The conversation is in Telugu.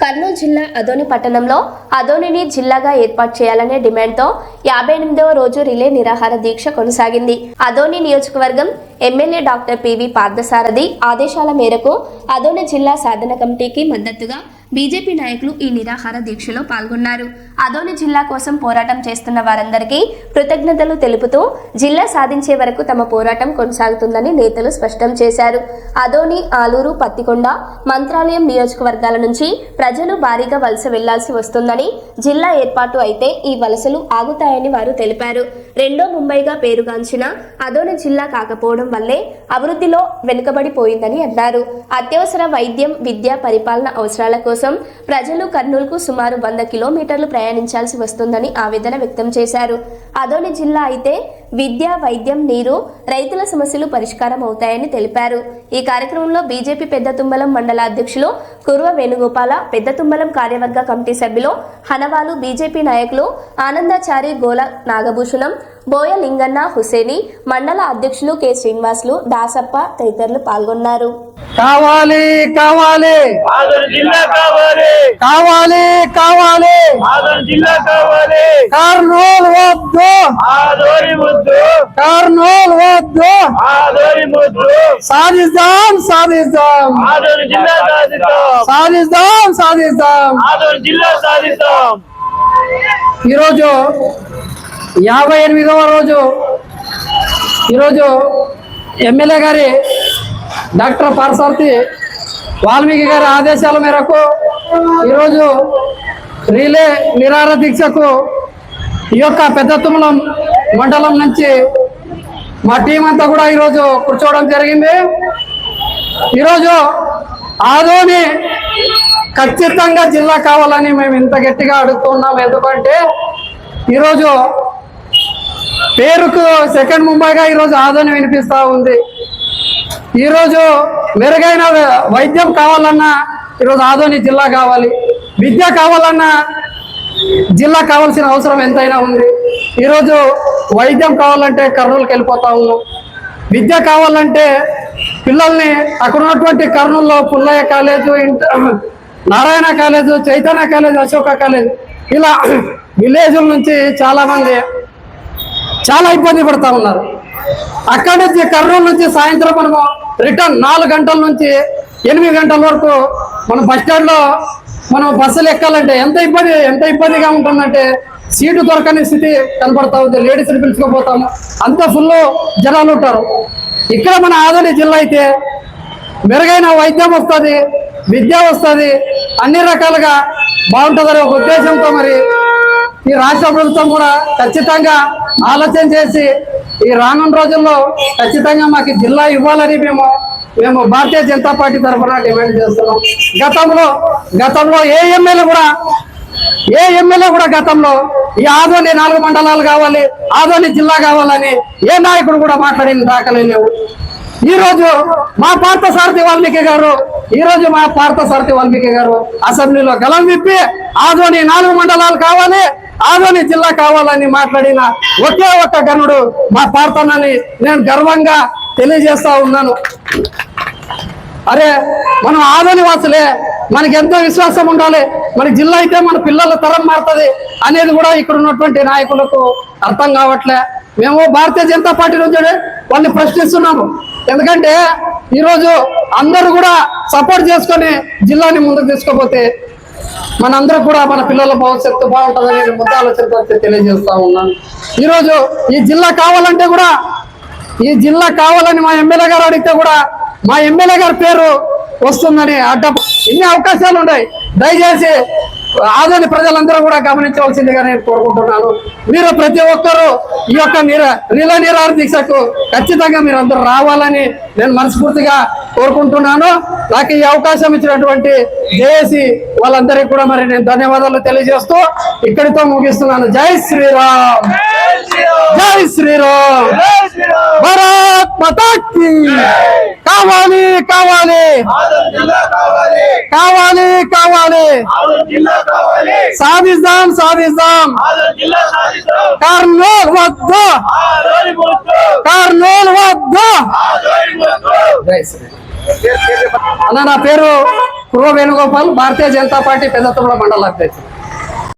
కర్నూలు జిల్లా అదోని పట్టణంలో అదోనిని జిల్లాగా ఏర్పాటు చేయాలనే డిమాండ్తో యాభై ఎనిమిదవ రోజు రిలే నిరాహార దీక్ష కొనసాగింది. అదోని నియోజకవర్గం ఎమ్మెల్యే డాక్టర్ పివి పార్థసారథి ఆదేశాల మేరకు అదోని జిల్లా సాధన కమిటీకి మద్దతుగా బీజేపీ నాయకులు ఈ నిరాహార దీక్షలో పాల్గొన్నారు. అదోని జిల్లా కోసం పోరాటం చేస్తున్న వారందరికీ కృతజ్ఞతలు తెలుపుతూ జిల్లా సాధించే వరకు తమ పోరాటం కొనసాగుతుందని నేతలు స్పష్టం చేశారు. అదోని ఆలూరు పత్తికొండ మంత్రాలయం నియోజకవర్గాల నుంచి ప్రజలు భారీగా వలస వెళ్ళాల్సి వస్తుందని జిల్లా ఏర్పాటు అయితే ఈ వలసలు ఆగుతాయని వారు తెలిపారు. రెండో ముంబైగా పేరుగాంచిన అదోని జిల్లా కాకపోవడం వల్లే అభివృద్ధిలో వెనుకబడిపోయిందని అన్నారు. అత్యవసర వైద్యం విద్య పరిపాలన అవసరాల కోసం ప్రజలు కర్నూలుకు సుమారు వంద కిలోమీటర్లు ప్రయాణించాల్సి వస్తుందని ఆవేదన వ్యక్తం చేశారు. అదోని జిల్లా అయితే విద్య వైద్యం నీరు రైతుల సమస్యలు పరిష్కారం అవుతాయని తెలిపారు. ఈ కార్యక్రమంలో బీజేపీ పెద్ద తుమ్మలం మండల అధ్యక్షులు కుర్వ వేణుగోపాల పెద్ద తుమ్మలం కార్యవర్గ కమిటీ సభ్యులు హనవాలు బీజేపీ నాయకులు ఆనందాచారి గోల నాగభూషణం బోయ లింగన్న హుసేని మండల అధ్యక్షులు కె శ్రీనివాసులు దాసప్ప తదితరులు పాల్గొన్నారు. కావాలి కావాలి. జిల్లా కావాలి. కావాలి కావాలి. జిల్లా కావాలి. కర్నూలు వద్దు. ఆదోరి ముద్దు. కర్నూలు వద్దు. సాధిద్దాం సాధిద్దాం. జిల్లా సాధిద్దాం. సాధిద్దాం జిల్లా సాధిస్తాం ఈరోజు యాభై ఎనిమిదవ రోజు ఈరోజు ఎమ్మెల్యే గారి డాక్టర్ పార్సార్థి వాల్మీకి గారి ఆదేశాల మేరకు ఈరోజు రిలే నిరార దీక్షకు ఈ యొక్క పెద్ద తుమ్మలం మండలం నుంచి మా టీం అంతా కూడా ఈరోజు కూర్చోవడం జరిగింది. ఈరోజు ఆదోని ఖచ్చితంగా జిల్లా కావాలని మేము ఇంత గట్టిగా అడుగుతున్నాం. ఎందుకంటే ఈరోజు పేరుకు సెకండ్ ముంబైగా ఈరోజు ఆదోని వినిపిస్తూ ఉంది. ఈరోజు మెరుగైన వైద్యం కావాలన్నా ఈరోజు ఆదోని జిల్లా కావాలి. విద్య కావాలన్నా జిల్లా కావాల్సిన అవసరం ఎంతైనా ఉంది. ఈరోజు వైద్యం కావాలంటే కర్నూలుకి వెళ్ళిపోతా ఉన్నాం. విద్య కావాలంటే పిల్లల్ని అక్కడ ఉన్నటువంటి కర్నూలులో Pullaiah college Narayana college Chaitanya college Ashoka college ఇలా విలేజ్ల నుంచి చాలామంది చాలా ఇబ్బంది పడతా ఉన్నారు. అక్కడ నుంచి కర్నూలు నుంచి సాయంత్రం మనము రిటర్న్ నాలుగు గంటల నుంచి ఎనిమిది గంటల వరకు మనం బస్ స్టాండ్లో మనం బస్సులు ఎక్కాలంటే ఎంత ఇబ్బంది ఎంత ఇబ్బందిగా ఉంటుందంటే సీటు దొరకని స్థితి కనపడతా ఉంది. లేడీస్ని పిలుచుకోపోతాము అంత ఫుల్ జనాలు ఉంటారు. ఇక్కడ మన ఆదోని జిల్లా అయితే మెరుగైన వైద్యం వస్తుంది విద్య వస్తుంది అన్ని రకాలుగా బాగుంటుందనే ఒక ఉద్దేశంతో మరి ఈ రాష్ట్ర ప్రభుత్వం కూడా ఖచ్చితంగా ఆలోచన చేసి ఈ రానున్న రోజుల్లో ఖచ్చితంగా మాకు జిల్లా ఇవ్వాలని మేము మేము భారతీయ జనతా పార్టీ తరఫున డిమాండ్ చేస్తున్నాం. గతంలో గతంలో ఏ ఎమ్మెల్యే కూడా ఏ ఎమ్మెల్యే కూడా గతంలో ఈ ఆదోని నాలుగు మండలాలు కావాలి ఆదోని జిల్లా కావాలని ఏ నాయకుడు కూడా మాట్లాడిన దాఖలే లేవు. ఈ రోజు మా పార్థ సారథి వాల్మీకి గారు ఈ రోజు మా పార్థ సారథి వాల్మీకి గారు అసెంబ్లీలో గలం విప్పి ఆదోని నాలుగు మండలాలు కావాలి ఆదోని జిల్లా కావాలని మాట్లాడిన ఒకే ఒక్క గనుడు మా పార్థనని నేను గర్వంగా తెలియజేస్తా ఉన్నాను. అరే మనం ఆదోని వాసులే మనకి ఎంతో విశ్వాసం ఉండాలి మన జిల్లా అయితే మన పిల్లల తరం మారుతుంది అనేది కూడా ఇక్కడ ఉన్నటువంటి నాయకులకు అర్థం కావట్లే. మేము భారతీయ జనతా పార్టీ నుంచి వాళ్ళని ప్రశ్నిస్తున్నాము. ఎందుకంటే ఈరోజు అందరూ కూడా సపోర్ట్ చేసుకొని జిల్లాని ముందుకు తీసుకుపోతే మనందరూ కూడా మన పిల్లల భవిష్యత్తు బాగుంటుందని ముద్ద ఆలోచనతో తెలియజేస్తా ఉన్నాను. ఈరోజు ఈ జిల్లా కావాలంటే కూడా ఈ జిల్లా కావాలని మా ఎమ్మెల్యే గారు అడిగితే కూడా మా ఎమ్మెల్యే గారి పేరు వస్తుందని అడ్డ ఇన్ని అవకాశాలు ఉన్నాయి. దయచేసి ఆదోని ప్రజలందరూ కూడా గమనించవలసిందిగా నేను కోరుకుంటున్నాను. మీరు ప్రతి ఒక్కరూ ఈ యొక్క నిర నీల నిరాహార దీక్షకు ఖచ్చితంగా మీరు అందరూ రావాలని నేను మనస్ఫూర్తిగా కోరుకుంటున్నాను. నాకు ఈ అవకాశం ఇచ్చినటువంటి జేఏసి వాళ్ళందరికీ కూడా మరి నేను ధన్యవాదాలు తెలియజేస్తూ ఇక్కడితో ముగిస్తున్నాను. జై శ్రీరామ్! జై శ్రీరామ్! భారత్ మాతాకి! కావాలి కావాలి! కావాలి! కావాలి. సాధిస్తాం సాధిస్తాం కర్నూలు వద్దు. కర్నూలు వద్దు. అన్న నా పేరు కుర్వ వేణుగోపాల్ భారతీయ జనతా పార్టీ పెద్దతుల మండల అధ్యక్షుడు